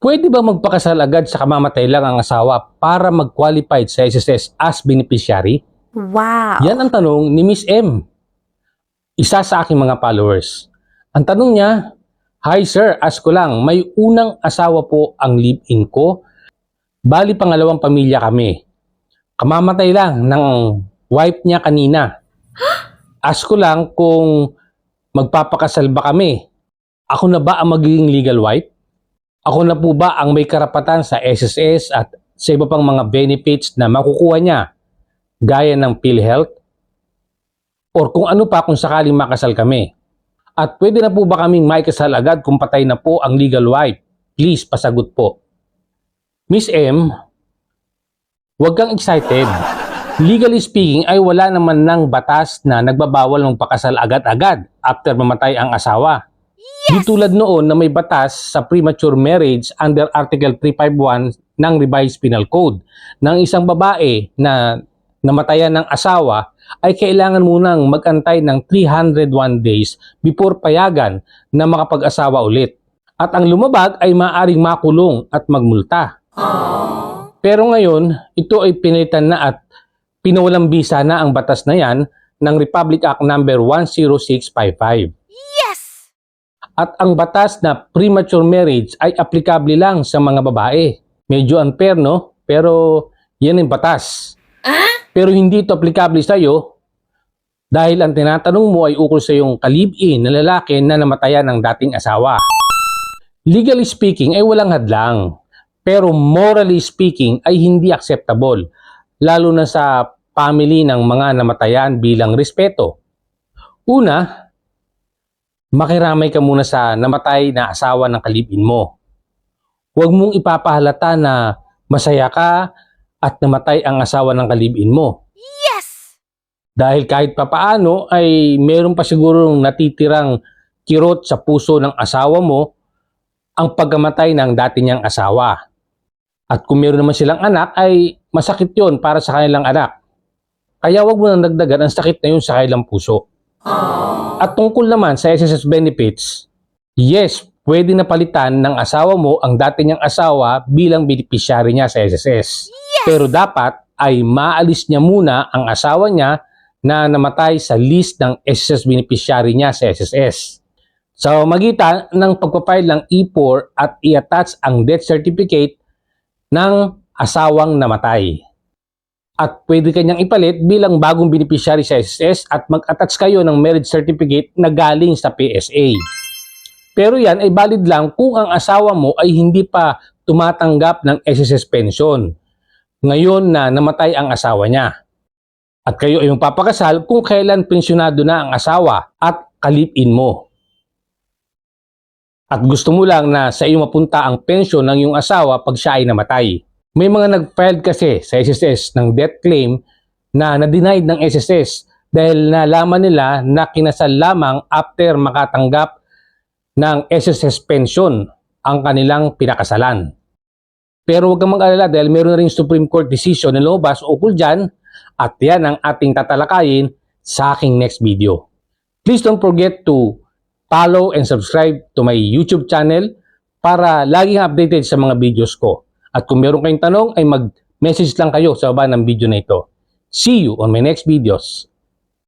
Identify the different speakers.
Speaker 1: Pwede ba magpakasal agad sa kamamatay lang ang asawa para mag-qualified sa SSS as beneficiary?
Speaker 2: Wow.
Speaker 1: Yan ang tanong ni Miss M. Isa sa aking mga followers. Ang tanong niya, Hi sir, ask ko lang, may unang asawa po ang live-in ko. Bali pangalawang pamilya kami. Kamamatay lang ng wife niya kanina. Ask ko lang kung magpapakasal ba kami. Ako na ba ang magiging legal wife? Ako na po ba ang may karapatan sa SSS at sa iba pang mga benefits na makukuha niya? Gaya ng PhilHealth? Or kung ano pa kung sakaling makasal kami? At pwede na po ba kaming maikasal agad kung patay na po ang legal wife? Please, pasagot po. Miss M, huwag kang excited. Legally speaking ay wala naman ng batas na nagbabawal ng pakasal agad-agad after mamatay ang asawa. Di tulad noon na may batas sa premature marriage under Article 351 ng Revised Penal Code ng isang babae na namatayan ng asawa ay kailangan munang magantay ng 301 days before payagan na makapag-asawa ulit. At ang lumabag ay maaring makulong at magmulta. Pero ngayon, ito ay pinilitan na at pinawalang bisa na ang batas na yan ng Republic Act number 10655. At ang batas na premature marriage ay aplikable lang sa mga babae. Medyo unfair, no? Pero yan ang batas. Pero hindi ito aplikable sa iyo dahil ang tinatanong mo ay ukol sa iyong kalib-in na lalaki na namatayan ng dating asawa. Legally speaking ay walang hadlang. Pero morally speaking ay hindi acceptable. Lalo na sa family ng mga namatayan bilang respeto. Una, makiramay ka muna sa namatay na asawa ng kalibin mo. Huwag mong ipapahalata na masaya ka at namatay ang asawa ng kalibin mo.
Speaker 2: Yes!
Speaker 1: Dahil kahit papaano ay meron pa siguro natitirang kirot sa puso ng asawa mo ang pagkamatay ng dati niyang asawa. At kung meron naman silang anak ay masakit yon para sa kanilang anak. Kaya wag mo nang dagdagan ang sakit na yun sa kanilang puso. At tungkol naman sa SSS benefits, yes, pwede na palitan ng asawa mo ang dati niyang asawa bilang beneficiary niya sa SSS. Pero dapat ay maalis niya muna ang asawa niya na namatay sa list ng SSS beneficiary niya sa SSS. Sa magitan ng pagpapile ng E4 at i-attach ang death certificate ng asawang namatay. At pwede kanyang ipalit bilang bagong beneficiary sa SSS at mag-attach kayo ng marriage certificate na galing sa PSA. Pero yan ay valid lang kung ang asawa mo ay hindi pa tumatanggap ng SSS pension. Ngayon na namatay ang asawa niya. At kayo ay magpapakasal kung kailan pensyonado na ang asawa at kalipin mo. At gusto mo lang na sa iyo mapunta ang pensyon ng iyong asawa pag siya ay namatay. May mga nag-filed kasi sa SSS ng death claim na na-denied ng SSS dahil nalaman nila na kinasal lamang after makatanggap ng SSS pension ang kanilang pinakasalan. Pero huwag kang mag-alala dahil meron na rin Supreme Court decision na lumabas ukol dyan at yan ang ating tatalakayin sa aking next video. Please don't forget to follow and subscribe to my YouTube channel para laging updated sa mga videos ko. At kung meron kayong tanong ay mag-message lang kayo sa baba ng video na ito. See you on my next videos.